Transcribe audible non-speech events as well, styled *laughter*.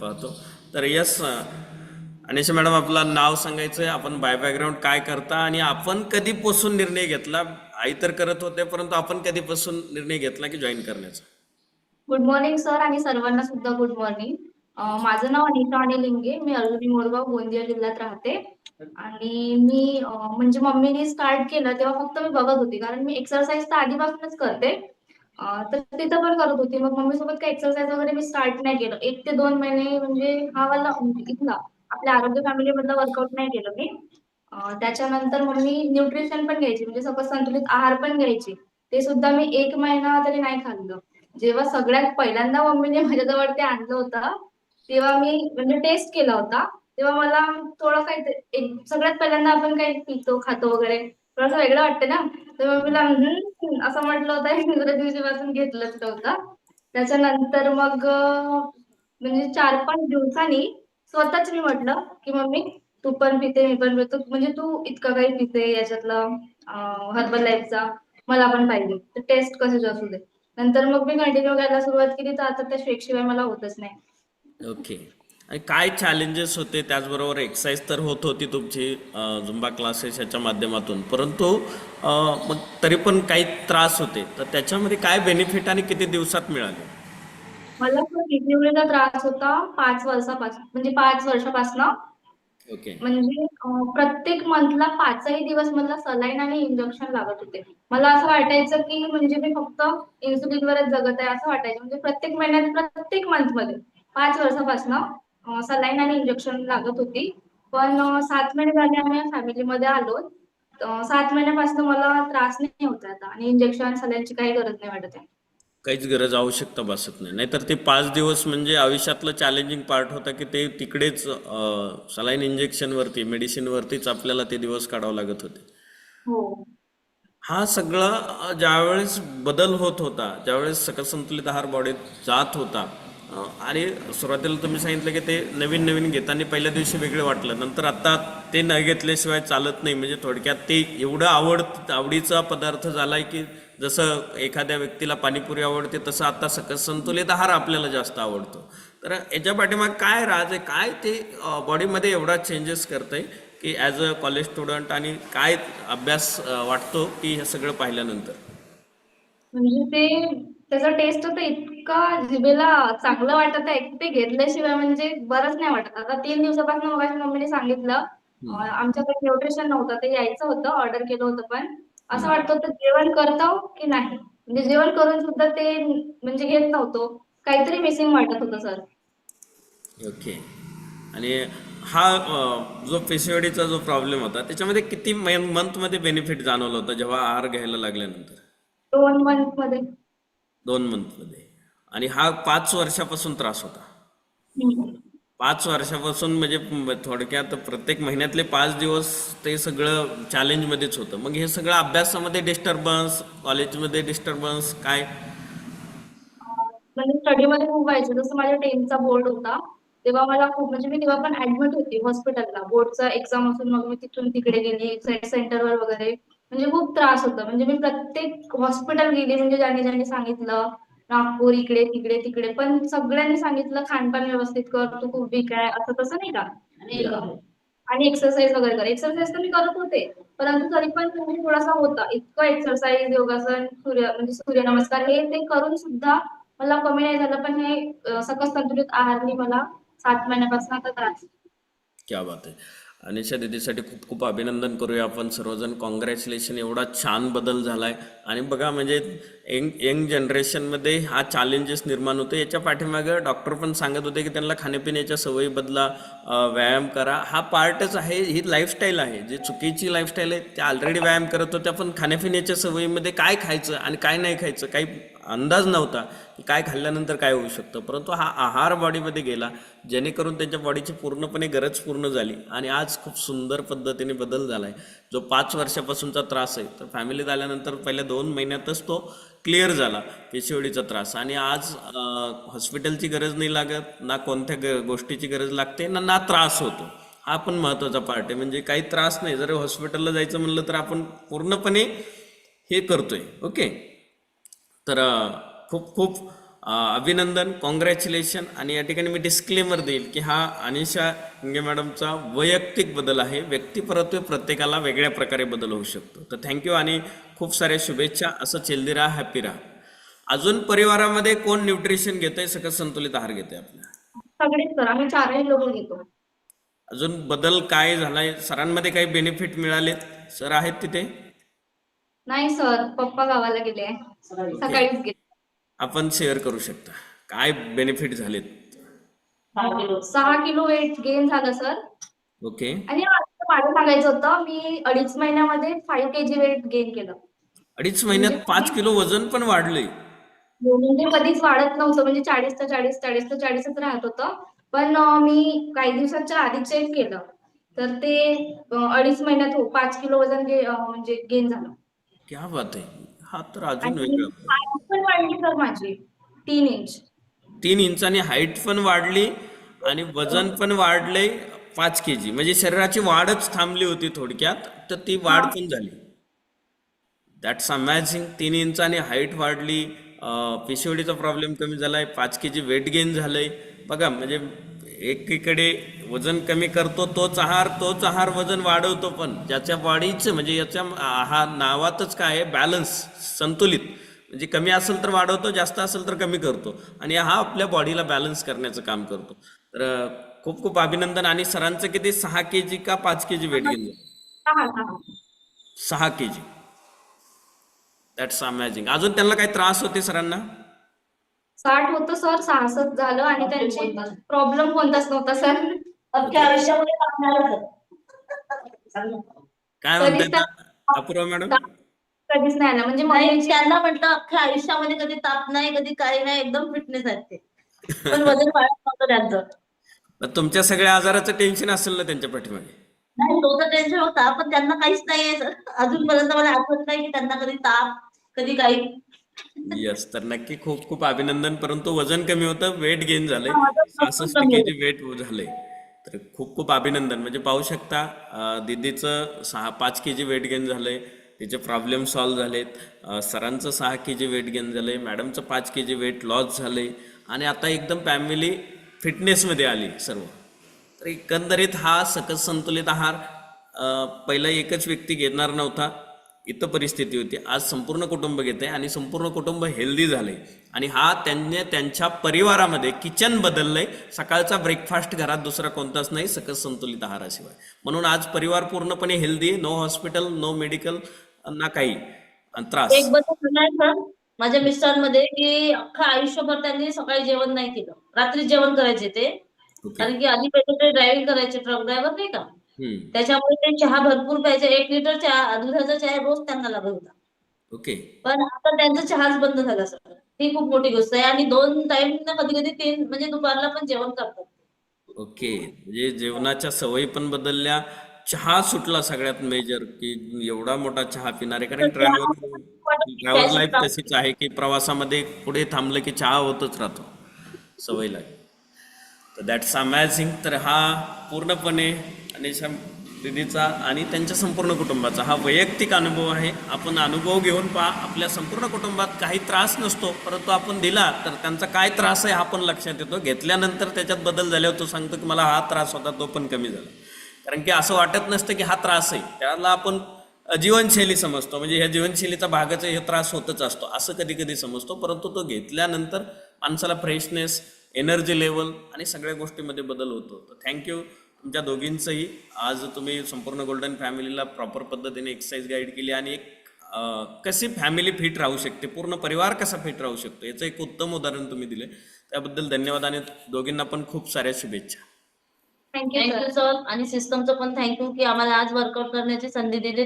पाहतो. तर yes Anisha madam आपलं नाव सांगायचं आहे आपण बाय बॅकग्राऊंड काय करता आणि आपण कधीपासून निर्णय घेतला? आई तर करत होते परंतु आपण कधीपासून निर्णय घेतला की जॉईन करण्याचा? गुड मॉर्निंग सर आणि सर्वांना सुद्धा गुड मॉर्निंग माझं नाव अनिता आणि लिंगे. मी अर्जुनी मोरगाव गोंदिया जिल्ह्यात राहते. आणि मी म्हणजे मम्मीने स्टार्ट केलं तेव्हा फक्त मी बघत होती. कारण मी एक्सरसाइज तर आधीपासूनच करते. तर तिथं पण करत होती. मग मम्मी सोबत काही एक्सरसाइज वगैरे मी स्टार्ट नाही केलं. एक ते दोन महिने म्हणजे हा वाला इथला आपल्या आरोग्य फॅमिली मधला वर्कआउट नाही केलं मी. त्याच्यानंतर मम्मी न्यूट्रिशन पण घ्यायची म्हणजे सपोज संतुलित आहार पण घ्यायची. ते सुद्धा मी एक महिना तरी नाही खाल्लं. जेव्हा सगळ्यात पहिल्यांदा मम्मीने माझ्याजवळ ते आणलं होतं तेव्हा मी म्हणजे टेस्ट केला होता. तेव्हा मला थोडं काही सगळ्यात पहिल्यांदा आपण काही पितो खातो वगैरे थोडंसं वेगळं वाटतं ना. तर मला असं म्हटलं होतं. *laughs* आणि दिवशी पासून घेतलंच नव्हतं. त्याच्यानंतर मग म्हणजे चार पाच दिवसांनी स्वतःच मी म्हटलं की मम्मी तू पण पिते मी पण पितो. म्हणजे तू इतकं काही पिते याच्यातलं हर्बल लाईफचा मला पण पाहिजे. तर टेस्ट कशाचे असू दे. नंतर मग मी कंटिन्यू करायला सुरुवात केली. तर आता त्या शेकशिवाय मला होतच नाही. ओके आणि काय चॅलेंजेस होते त्याचबरोबर एक्सरसाइज तर होत होती तुमची झुंबा क्लासेस याच्या माध्यमातून. परंतु मग तरी पण काही त्रास होते. तर त्याच्यामध्ये काय बेनिफिट आणि किती दिवसात मिळाले? मला PCOD त्रास होता? पाच वर्षापासून म्हणजे पाच वर्षापासून. ओके. म्हणजे प्रत्येक मंथला पाचही दिवस मला सलाईन आणि इंजेक्शन लागत होते. मला असं वाटायचं की म्हणजे मी फक्त इन्सुलिनवरच जगत आहे असं वाटायचं. म्हणजे प्रत्येक महिन्यात प्रत्येक मंथमध्ये. पाच वर्षापासून. सलाईन आणि इंजेक्शन लागत होती. पण सात महिने झाले आम्ही फॅमिलीमध्ये आलो. सात महिन्यापासून मला त्रास नाही होत आता आणि इंजेक्शन सलाईनची काही गरज नाही वाटत आहे. काहीच गरज आवश्यकता भासत नाही. नाहीतर ते पाच दिवस म्हणजे आयुष्यातलं चॅलेंजिंग पार्ट होता की ते तिकडेच सलाईन इंजेक्शनवरती मेडिसिनवरतीच आपल्याला ते दिवस काढावं लागत होते. हो. हा सगळा ज्यावेळेस बदल होत होता ज्यावेळेस सकसंतुलित आहार बॉडीत जात होता आणि सुरुवातीला तुम्ही सांगितलं की ते नवीन नवीन घेताना पहिल्या दिवशी वेगळं वाटलं. नंतर आता ते न घेतल्याशिवाय चालत नाही. म्हणजे थोडक्यात ते एवढं आवड आवडीचा पदार्थ झालाय की जसं एखाद्या व्यक्तीला पाणीपुरी आवडते तसं आता सकस संतुलित आहार आपल्याला जास्त आवडतो. तर याच्या पाठीमाग काय राज आहे? काय ते बॉडीमध्ये एवढा चेंजेस करतंय की ॲज अ कॉलेज स्टुडंट आणि काय अभ्यास वाटतो की हे सगळं पाहिल्यानंतर? म्हणजे ते त्याचा टेस्ट तर इतका जिभेला चांगलं वाटत आहे ते घेतल्याशिवाय म्हणजे बरंच नाही वाटत. आता तीन दिवसापासून मग मम्मीने सांगितलं आमच्याकडे न्यूट्रिशन नव्हतं ते यायचं होतं ऑर्डर केलं होतं पण असं वाटत होतं जेवण करतो की नाही? म्हणजे जेवण करून सुद्धा ते म्हणजे घेत नव्हतो. काहीतरी मिसिंग वाटत होतं सर ओके. आणि हा जो पीसीओडीचा जो प्रॉब्लेम होता त्याच्यामध्ये किती मंथमध्ये बेनिफिट जाणवलं होतं जेव्हा आहार घ्यायला लागल्यानंतर? दोन मंथमध्ये. दोन मंथमध्ये आणि हा पाच वर्षापासून त्रास होता. पाच वर्षापासून म्हणजे थोडक्यात प्रत्येक महिन्यातले पाच दिवस ते सगळं चॅलेंजमध्येच होतं. मग हे सगळं अभ्यासामध्ये डिस्टर्बन्स कॉलेजमध्ये डिस्टर्बन्स काय? म्हणजे स्टडीमध्ये खूप व्हायचं. जसं माझ्या टेनचा बोर्ड होता तेव्हा मला खूप म्हणजे मी तेव्हा पण ऍडमिट होती हॉस्पिटलला बोर्डचा एक्झाम असून मग मी तिथून तिकडे गेली सेंटरवर वगैरे. म्हणजे खूप त्रास होता. म्हणजे मी प्रत्येक हॉस्पिटल गेली म्हणजे ज्यांनी ज्यांनी सांगितलं नागपूर इकडे तिकडे तिकडे. पण सगळ्यांनी सांगितलं खानपान व्यवस्थित कर तू खूप वीक आहे असं तसं नाही का? आणि एक्सरसाइज वगैरे कर. एक्सरसाइज तर मी करत होते परंतु तरी पण म्हणजे थोडासा होता. इतकं एक्सरसाइज योगासन सूर्य म्हणजे सूर्यनमस्कार हे ते करून सुद्धा मला कमी नाही झालं. पण हे सकस संतुलित आहारने मला सात महिन्यापासून आता त्रास क्या बात आहे. अनिशा दिदीसाठी खूप खूप अभिनंदन करूया आपण. सर्वजण कॉंग्रॅच्युलेशन एवढा छान बदल झालाय. आणि बघा म्हणजे यंग यंग जनरेशनमध्ये हा चॅलेंजेस निर्माण होतो. याच्या पाठीमागं डॉक्टर पण सांगत होते की त्यांना खाण्यापिण्याच्या सवयी बदला व्यायाम करा. हा पार्टच आहे ही लाईफस्टाईल आहे. जी चुकीची लाईफस्टाईल आहे त्या ऑलरेडी व्यायाम करत होत्या पण खाण्यापिण्याच्या सवयीमध्ये काय खायचं आणि काय नाही खायचं काही अंदाज नव्हता की काय खाल्ल्यानंतर काय होऊ शकतं. परंतु हा आहार बॉडीमध्ये गेला जेणेकरून त्यांच्या बॉडीची पूर्णपणे गरज पूर्ण झाली आणि आज खूप सुंदर पद्धतीने बदल झाला आहे जो पाच वर्षापासूनचा त्रास आहे तर फॅमिलीत आल्यानंतर पहिल्या दोन दोन महिन्यातच तो क्लिअर झाला पीसीओडीचा त्रास. आणि आज हॉस्पिटलची गरज नाही लागत ना कोणत्या ग गोष्टीची गरज लागते ना ना त्रास होतो. हा पण महत्त्वाचा पार्ट आहे. म्हणजे काही त्रास नाही. जर हॉस्पिटलला जायचं म्हणलं तर आपण पूर्णपणे हे करतोय. ओके? तर खूप खूप अभिनंदन कॉंग्रॅच्युलेशन आणि या ठिकाणी मी डिस्क्लेमर देईल की हा अनिशा हिंगे मॅडमचा वैयक्तिक बदल आहे. व्यक्तिपरत्वे प्रत्येकाला वेगळ्या प्रकारे बदल होऊ शकतो. तर थँक्यू आणि खूप साऱ्या शुभेच्छा. असं हेल्दी राहा हॅपी राहा. अजून परिवारामध्ये कोण न्यूट्रिशन घेतंय? सकस संतुलित आहार घेतंय आपल्या सगळेच सर आम्ही चारही लोक घेतो. अजून बदल काय झालाय? सरांमध्ये काही बेनिफिट मिळालेत? सर आहेत तिथे? नाही सर. पप्पा गावाला गेले. सकाळीच गेले. आपण शेअर करू शकता. काय बेनिफिट झालेत? सहा किलो वेट गेन झालं सर ओके आणि माझं सांगायचं होतं मी अडीच महिन्यामध्ये five K G weight gain केलं. अडीच महिन्यात पाच किलो वजन पण वाढलंय. म्हणजे कधीच वाढत नव्हतं म्हणजे चाळीस तर चाळीस चाळीस तर चाळीसच राहत होतं. पण अं, मी काही दिवसाच्या आधी चेक केलं. तर ते अं, अडीच महिन्यात हो पाच किलो वजन गे- अं, म्हणजे गेन झालं. क्या बात आहे. हा तर अजून आणि वेगळं. height पण वाढली सर माझी? तीन इंच तीन इंचांनी हाईट पण वाढली आणि वजन पण वाढलंय पाच के जी म्हणजे शरीराची वाढच थांबली होती थोडक्यात तर ती वाढ पण झाली. दॅट्स अमॅझिंग तीन इंचाने हाईट वाढली. पिशवडीचा प्रॉब्लेम कमी झालाय पाच के जी वेट गेन झालंय. बघा म्हणजे एकीकडे वजन कमी करतो तोच आहार तोच आहार वजन वाढवतो पण ज्याच्या बॉडीचं म्हणजे याच्या हा नावातच काय आहे? बॅलन्स संतुलित. म्हणजे कमी असेल तर वाढवतो जास्त असेल तर कमी करतो. आणि हा आपल्या बॉडीला बॅलन्स करण्याचं काम करतो. तर खूप खूप अभिनंदन. आणि सरांचं किती? सहा के जी का पाच के जी वेट गेन झालं सहा के जी दॅट्स अमॅझिंग अजून त्यांना काही त्रास होते सरांना? साठ होतं सर सहासष्ट झालं आणि त्यांचे प्रॉब्लेम कोणताच नव्हता सर. अख्ख्या आयुष्यामध्ये काय म्हणतात अपूर्वा मॅडम? कधीच नाही आला. म्हणजे नाही मम्मीची त्यांना म्हटलं अख्ख्या आयुष्यामध्ये कधी ताप नाही कधी काही नाही एकदम फिटनेस आहेत ते. *laughs* पण वजन वाढत नव्हतं त्यांचं. मग तुमच्या सगळ्या आजाराचं टेन्शन असेल ना त्यांच्या पाठीमागे. नाही तो तर टेन्शन होता पण त्यांना काहीच नाहीये. अजूनपर्यंत मला आठवत नाही की त्यांना कधी ताप कधी काही. येस तर नक्की खूप खूप अभिनंदन. परंतु वजन कमी होतं वेट गेन झालंय. हा, वजन भरपूर सहासष्ट कमी के जी वेट झालंय. तर खूप खूप अभिनंदन. म्हणजे पाहू शकता अं, दीदीचं सहा पाच के जी वेट गेन झालंय. त्याचे प्रॉब्लेम सॉल्व झालेत सरांचं सहा के जी वेट गेन झालं आहे मॅडमचं पाच के जी वेट लॉस आहे आणि आता एकदम फॅमिली फिटनेसमध्ये आली सर्व. तर एकंदरीत हा सकस संतुलित आहार पहिला एकच व्यक्ती घेणार नव्हता इथं परिस्थिती होती. आज संपूर्ण कुटुंब घेते आणि संपूर्ण कुटुंब हेल्दी झाले आणि हा त्यांनी त्यांच्या परिवारामध्ये किचन बदललंय. सकाळचा ब्रेकफास्ट घरात दुसरा कोणताच नाही सकस संतुलित आहाराशिवाय. म्हणून आज परिवार पूर्णपणे healthy no hospital no medical ना काही त्रास. एक बदल माझ्या मिस्टरांमध्ये की अख्खा आयुष्यभर त्यांनी सकाळी जेवण नाही केलं. रात्री जेवण करायचे ते. कारण की आधी पहिले ते ड्रायव्हिंग करायचे ट्रक ड्रायव्हर नाही का. त्याच्यामुळे ते चहा भरपूर प्यायचे. एक लिटर चहा दुधाचा चहा रोज त्यांना लागत होता. ओके. पण आता त्यांचा चहाच बंद झाला सर ही खूप मोठी गोष्ट आहे. आणि दोन टाइम कधी कधी तीन म्हणजे दुपारला पण जेवण करतात ओके. म्हणजे जेवणाच्या सवयी पण बदलल्या. चहा सुटला सगळ्यात मेजर की एवढा मोठा चहा पिणारे कारण ट्रॅव्हल ट्रॅव्हल लाईफ तशीच आहे की प्रवासामध्ये पुढे थांबलं की चहा होतच राहतो. सवय लागली. तर दॅट्स अमॅझिंग तर हा पूर्णपणे अनिशा दिदीचा आणि त्यांच्या संपूर्ण कुटुंबाचा हा वैयक्तिक अनुभव आहे. आपण अनुभव घेऊन पहा. आपल्या संपूर्ण कुटुंबात काही त्रास नसतो परंतु आपण दिला तर त्यांचा काय त्रास आहे हा पण लक्षात येतो. घेतल्यानंतर त्याच्यात बदल झाल्यावर तो सांगतो की मला हा त्रास होता तो पण कमी झाला. कारण की असं वाटत नसतं की हा त्रास आहे. त्याला आपण जीवनशैली समजतो. म्हणजे ह्या जीवनशैलीचा भागाचा हे त्रास होतच असतो. असं कधी कधी समजतो. परंतु तो घेतल्यानंतर माणसाला फ्रेशनेस एनर्जी लेवल आणि सगळ्या गोष्टीमध्ये बदल होतो. तर थँक्यू तुमच्या दोघींचंही. आज तुम्ही संपूर्ण गोल्डन फॅमिलीला प्रॉपर पद्धतीने एक्सरसाइज गाईड केली आणि एक कशी फॅमिली फिट राहू शकते पूर्ण परिवार कसा फिट राहू शकतो याचं एक उत्तम उदाहरण तुम्ही दिले. त्याबद्दल धन्यवाद आणि दोघींना पण खूप साऱ्या शुभेच्छा. थँक्यू सर आणि सिस्टमचं पण थँक्यू की आम्हाला आज वर्कआउट करण्याची संधी दिली.